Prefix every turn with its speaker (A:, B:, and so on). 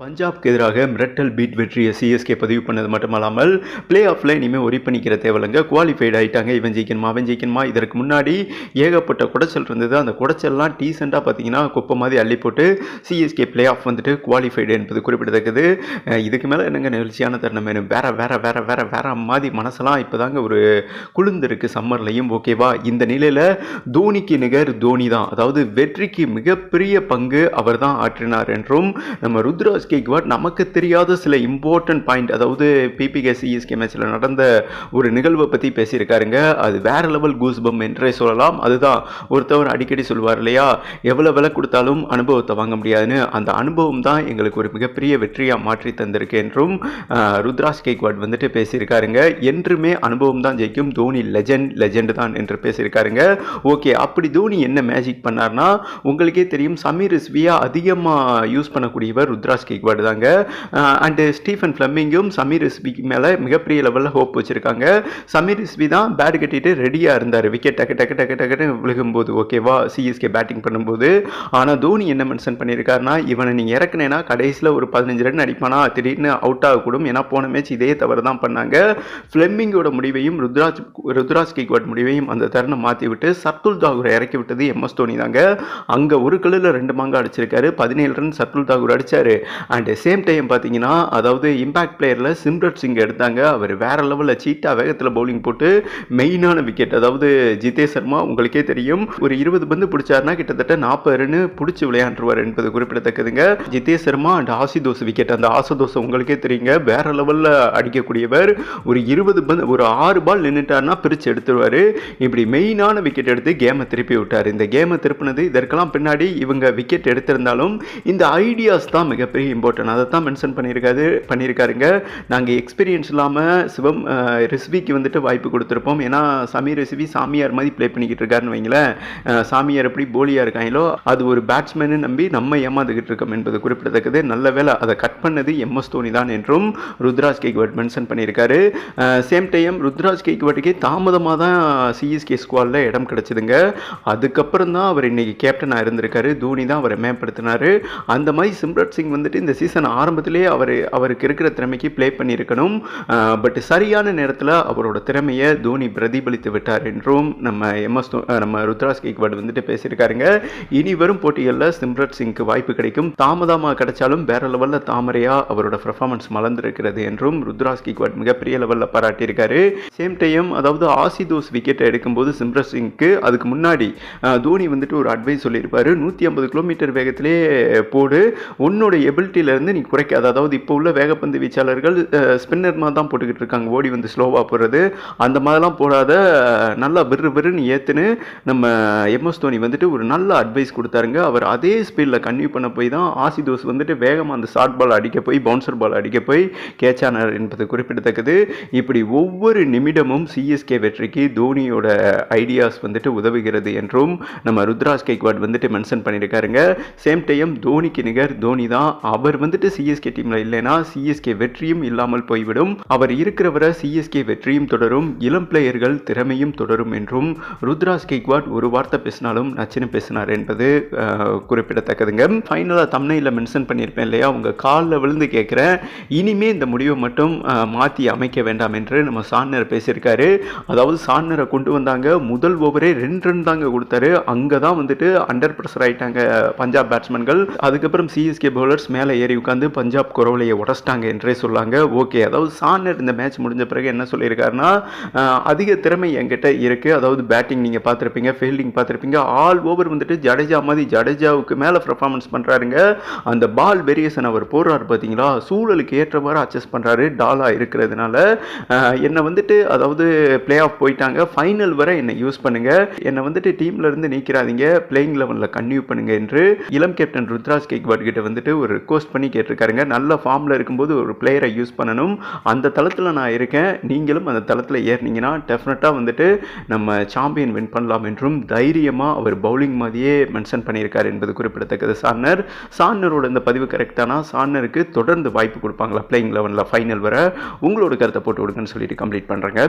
A: பஞ்சாப்க்கு எதிராக மிரட்டல் பீட் வெற்றியை சிஎஸ்கே பதிவு பண்ணது மட்டுமல்லாமல் பிளே ஆஃபில் இனிமேல் ஒரி பண்ணிக்கிற தேவையில்லைங்க குவாலிஃபைடு ஆகிட்டாங்க இவன் ஜெயிக்கணுமா அவன் ஜெயிக்கணுமா? இதற்கு முன்னாடி ஏகப்பட்ட குடைச்சல் இருந்தது. அந்த குடைச்சல்லாம் டீசெண்டாக பார்த்தீங்கன்னா குப்பை மாதிரி அள்ளி போட்டு சிஎஸ்கே பிளே ஆஃப் வந்துட்டு குவாலிஃபைடு என்பது குறிப்பிடத்தக்கது. இதுக்கு மேலே என்னங்க நிகழ்ச்சியான தருணம் வேணும்? வேற வேற வேற வேற வேற மாதிரி மனசெல்லாம் இப்போ தாங்க ஒரு குளிர்ந்திருக்கு சம்மர்லையும் ஓகேவா இந்த நிலையில் தோனிக்கு நிகர் தோனி தான் அதாவது வெற்றிக்கு மிகப்பெரிய பங்கு அவர் தான் ஆற்றினார் என்றும் நம்ம ருத்ராஜ் கேக்வாட் நமக்கு தெரியாத சில இம்பார்ட்டன்ட் பாயிண்ட் அதாவது பிபிகே சிஎஸ்கே மேட்ச்சில் நடந்த ஒரு நிகழ்வை பற்றி பேசியிருக்காருங்க. அது வேற லெவல் கூஸ்பம் என்றே சொல்லலாம். அதுதான் ஒருத்தவர் அடிக்கடி சொல்லுவார் இல்லையா? எவ்வளோ விலை கொடுத்தாலும் அனுபவத்தை வாங்க முடியாதுன்னு. அந்த அனுபவம் தான் எங்களுக்கு ஒரு மிகப்பெரிய வெற்றியாக மாற்றி தந்திருக்கு என்றும் ருத்ராஸ் கேக்வாட் வந்துட்டு பேசியிருக்காருங்க. என்றுமே அனுபவம் தான் ஜெயிக்கும். தோனி லெஜெண்ட் லெஜெண்ட் தான் என்று பேசியிருக்காருங்க. ஓகே அப்படி தோனி என்ன மேஜிக் பண்ணார்னா உங்களுக்கே தெரியும் சமீர் ரிஸ்வியா அதிகமாக யூஸ் பண்ணக்கூடியவர் ருத்ராஜ் கேக்வாட் தாங்க. அண்டு ஸ்டீஃபன் ஃப்ளம்மிங்கும் சமீர் ரிஸ்பிக்கு மேலே மிகப்பெரிய லெவலில் ஹோப் வச்சுருக்காங்க. சமீர் ரிஸ்பி தான் பேட் கட்டிட்டு ரெடியாக இருந்தார். விக்கெட் டக்கு டக்கு டக்கு டக்குன்னு விழுகும்போது ஓகேவா சிஎஸ்கே பேட்டிங் பண்ணும்போது. ஆனால் தோனி என்ன மென்ஷன் பண்ணியிருக்காருன்னா இவனை நீங்கள் இறக்குனேன்னா கடைசியில் ஒரு பதினஞ்சு ரன் அடிப்பானா திடீர்னு அவுட் ஆகக்கூடும். ஏன்னா போன மேட்ச் இதே தவறு தான் பண்ணாங்க. ஃப்ளெமிங்கோட முடிவையும் ருத்ராஜ் ருத்ராஜ் கேக்வாட் முடிவையும் அந்த தருணம் மாற்றி விட்டு சர்துல் தாகூரை இறக்கி விட்டது எம்எஸ் தோனி தாங்க. அங்கே ஒரு கல்லில் ரெண்டு மாங்கா அடிச்சிருக்காரு. பதினேழு ரன் சர்துல் தாகூர் அடித்தார் அண்ட் சேம் டைம் பார்த்தீங்கன்னா அதாவது இம்பாக்ட் பிளேயரில் சிம்ரத் சிங் எடுத்தாங்க. அவர் வேற லெவலில் சீட்டாக வேகத்தில் பவுலிங் போட்டு மெயினான விக்கெட் அதாவது ஜிதேஷ் சர்மா உங்களுக்கே தெரியும் ஒரு இருபது பந்து பிடிச்சாருன்னா கிட்டத்தட்ட நாற்பது ரன் பிடிச்சி விளையாண்டுருவார் என்பது குறிப்பிடத்தக்கதுங்க. ஜிதேஷ் சர்மா அண்ட் ஆசிதோஸ் விக்கெட் அந்த ஆசதோஸ் உங்களுக்கே தெரியுங்க. வேற லெவலில் அடிக்கக்கூடியவர் ஒரு இருபது பந்து ஒரு ஆறு பால் நின்றுட்டாருன்னா பிரித்து எடுத்துருவார். இப்படி மெயினான விக்கெட் எடுத்து கேமை திருப்பி விட்டார். இந்த கேமை திருப்பினது இதற்கெல்லாம் பின்னாடி இவங்க விக்கெட் எடுத்திருந்தாலும் இந்த ஐடியாஸ் தான் மிகப்பெரிய இம்பார்ட்டன்ட் அதை தான் மென்ஷன் பண்ணியிருக்காரு பண்ணியிருக்காருங்க. நாங்கள் எக்ஸ்பீரியன்ஸ் இல்லாமல் சிவம் அஹ், ரிஸ்விக்கு வந்துட்டு வாய்ப்பு கொடுத்துருப்போம். ஏன்னா சமீர் ரிஸ்வி சாமியார் மாதிரி ப்ளே பண்ணிக்கிட்டு இருக்காருன்னு வைங்களேன் சாமியார் எப்படி போலியாக இருக்காங்களோ அது ஒரு பேட்ஸ்மேனு நம்பி நம்ம ஏமாந்துக்கிட்டு இருக்கோம் என்பது குறிப்பிடத்தக்கது. நல்ல வேலை அதை கட் பண்ணது எம்எஸ் தோனி தான் என்றும் ருத்ராஜ் கேக்வர்ட் மென்ஷன் பண்ணியிருக்காரு. சேம் டைம் ருத்ராஜ் கேக்வர்ட்டுக்கே தாமதமாக தான் சிஎஸ்கே ஸ்குவாடில் இடம் கிடச்சிதுங்க. அதுக்கப்புறம் தான் அவர் இன்னைக்கு கேப்டனாக இருந்திருக்காரு. தோனி தான் அவரை மேம்படுத்தினார். அந்த மாதிரி சிம்ரத் சிங் வந்துட்டு இந்த சீசன் ஆரம்பத்திலே அவர் அவருக்கு இருக்கிற திறமைக்கு ப்ளே பண்ணியிருக்கணும். பட் சரியான நேரத்தில் அவரோட திறமையை தோனி பிரதிபலித்து விட்டார் என்றும் நம்ம எம்எஸ் நம்ம ருத்ராஸ் கேக்வாட் வந்துட்டு பேசியிருக்காருங்க. இனி வரும் போட்டிகளில் சிம்ரத் சிங்க்கு வாய்ப்பு கிடைக்கும். தாமதமாக கிடைச்சாலும் வேற லெவலில் தாமரையாக அவரோட பெர்ஃபார்மன்ஸ் மலர்ந்திருக்கிறது என்றும் ருத்ராஸ் கேக்வாட் மிகப்பெரிய லெவலில் பாராட்டியிருக்காரு. சேம் டைம் அதாவது ஆசி தோஸ் விக்கெட்டை எடுக்கும்போது சிம்ரத் சிங்க்கு அதுக்கு முன்னாடி தோனி வந்துட்டு ஒரு அட்வைஸ் சொல்லியிருப்பார். நூற்றி ஐம்பது கிலோமீட்டர் வேகத்திலே போடு. உன்னோட எபிலிட்டியிலேருந்து நீ குறைக்காத அதாவது இப்போ உள்ள வேகப்பந்து வீச்சாளர்கள் ஸ்பின்னர் மாதிரி தான் போட்டுக்கிட்டு இருக்காங்க. ஓடி வந்து ஸ்லோவாக போடுறது அந்த மாதிரிலாம் போடாத நல்லா விறு விறுன்னு ஏற்றுன்னு நம்ம எம்எஸ் தோனி வந்துட்டு ஒரு நல்ல அட்வைஸ் கொடுத்தாருங்க. அவர் அதே ஸ்பீடில் கன்வியூ பண்ண போய் தான் ஆசிதோஸ் வந்துட்டு வேகமாக அந்த ஷார்ட் பால் அடிக்க போய் பவுன்சர் பால் அடிக்க போய் கேட்ச் ஆனார் என்பது குறிப்பிடத்தக்கது. இப்படி ஒவ்வொரு நிமிடமும் சிஎஸ்கே வெற்றிக்கு தோனியோட ஐடியாஸ் வந்துட்டு உதவுகிறது என்றும் நம்ம ருத்ராஜ் கேக்வாட் வந்துட்டு மென்ஷன் பண்ணியிருக்காருங்க. சேம் டைம் தோனிக்கு நிகர் தோனி தான் அவர் வந்துட்டு சிஎஸ்கே டீமில் இல்லைன்னா சிஎஸ்கே வெற்றியும் இல்லாமல் போய்விடும். அவர் இருக்கிறவரை சிஎஸ்கே வெற்றியும் தொடரும் இளம் பிளேயர்கள் திறமையும் தொடரும் என்றும் ருத்ராஸ் கேக்வாட் ஒரு வார்த்தை பேசினாலும் நச்சுன்னு பேசினார் என்பது குறிப்பிடத்தக்கதுங்க. ஃபைனலாக தம்னையில் மென்ஷன் பண்ணியிருப்பேன் இல்லையா? உங்கள் காலில் விழுந்து கேட்குறேன். இனிமே இந்த முடிவை மட்டும் மாற்றி அமைக்க வேண்டாம் என்று நம்ம சான்னர் பேசியிருக்காரு. அதாவது சான்னரை கொண்டு வந்தாங்க. முதல் ஓவரே ரெண்டு ரன் தாங்க கொடுத்தாரு. அங்கே தான் வந்துட்டு அண்டர் ப்ரெஷர் ஆயிட்டாங்க பஞ்சாப் பேட்ஸ்மேன்கள் அதுக்கப்புறம் சிஎஸ்கே பவுலர்ஸ் மேலே ஏறி உட்காந்து பஞ்சாப் குரவலையை உடச்சிட்டாங்க என்றே சொல்லாங்க. ஓகே அதாவது சான்னர் இந்த மேட்ச் முடிஞ்ச பிறகு என்ன சொல்லியிருக்காருன்னா அதிக திறமை என்கிட்ட இருக்குது அதாவது பேட்டிங் நீங்கள் பார்த்துருப்பீங்க ஃபீல்டிங் பார்த்துருப்பீங்க. ஆல் ஓவர் வந்துட்டு ஜடேஜா மாதிரி ஜடேஜாவுக்கு மேலே பர்ஃபார்மன்ஸ் பண்ணுறாருங்க அந்த பால் வேரியேஷன் அவர் போடுறாரு பார்த்தீங்களா? சூழலுக்கு ஏற்றவாறு அட்ஜஸ்ட் பண்ணுறாரு டாலாக இருக்கிறதுனால என்னை வந்துட்டு அதாவது பிளே ஆஃப் போயிட்டாங்க. ஃபைனல் வரை என்னை யூஸ் பண்ணுங்க. என்னை வந்துட்டு டீம்ல இருந்து நீக்கிறாதீங்க. பிளேயிங் லெவலில் கன்டினியூ பண்ணுங்க என்று இளம் கேப்டன் ருத்ராஜ் கேக்வாட் கிட்ட வந்துட்டு ஒரு ரிக்வஸ்ட் பண்ணி கேட்டிருக்காருங்க. நல்ல ஃபார்மில் இருக்கும்போது ஒரு பிளேயரை யூஸ் பண்ணணும். அந்த தளத்தில் நான் இருக்கேன். நீங்களும் அந்த தளத்தில் ஏறினீங்கன்னா டெஃபினட்டாக வந்துட்டு நம்ம சாம்பியன் வின் பண்ணலாம் என்றும் தைரியமாக அவர் பவுலிங் மாதிரியே மென்ஷன் பண்ணியிருக்காரு என்பது குறிப்பிடத்தக்கது. சார்னர் சார்னரோட இந்த பதிவு கரெக்டானா சார்னருக்கு தொடர்ந்து வாய்ப்பு கொடுப்பாங்களா? பிளேயிங் லெவனில் ஃபைனல் வர. உங்களோட கருத்தை போட்டு விடுங்கன்னு சொல்லிட்டு கம்ப்ளீட் பண்ணுறேங்க